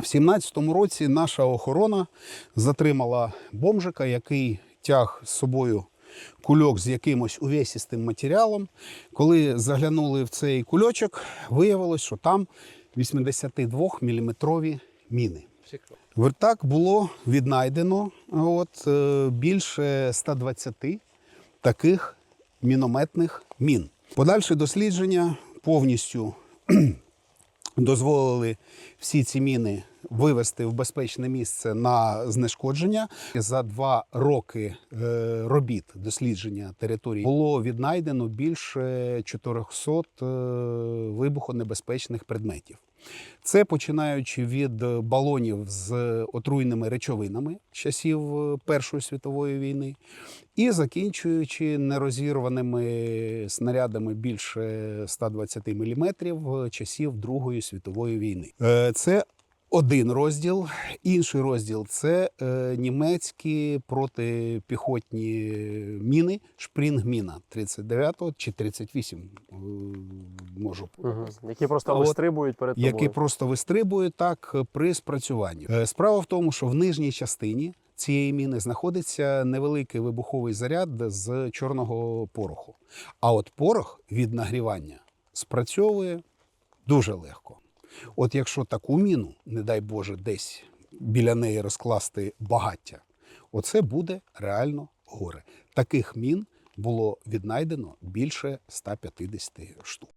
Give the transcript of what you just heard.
В 17-му році наша охорона затримала бомжика, який тяг з собою кульок з якимось увесістим матеріалом. Коли заглянули в цей кульочок, виявилось, що там 82-мм міни. Вертак було віднайдено от, е, більше 120 таких мінометних мін. Подальше дослідження повністю дозволили всі ці міни вивести в безпечне місце на знешкодження. За два роки е, робіт дослідження території було віднайдено більше 400 е, вибухонебезпечних предметів. Це починаючи від балонів з отруйними речовинами часів е, Першої світової війни, і закінчуючи нерозірваними снарядами більше 120 мм часів Другої світової війни. Це один розділ. Інший розділ це е, німецькі протипіхотні міни, шпрінгміна 39 чи 38, е, можу Угу. Які просто от вистрибують перед тобою. які просто вистрибують так при спрацюванні. Е, Справа в тому, що в нижній частині цієї міни знаходиться невеликий вибуховий заряд з чорного пороху. А от порох від нагрівання спрацьовує дуже легко. От якщо таку міну, не дай Боже, десь біля неї розкласти багаття, оце буде реально горе. Таких мін було віднайдено більше 150 штук.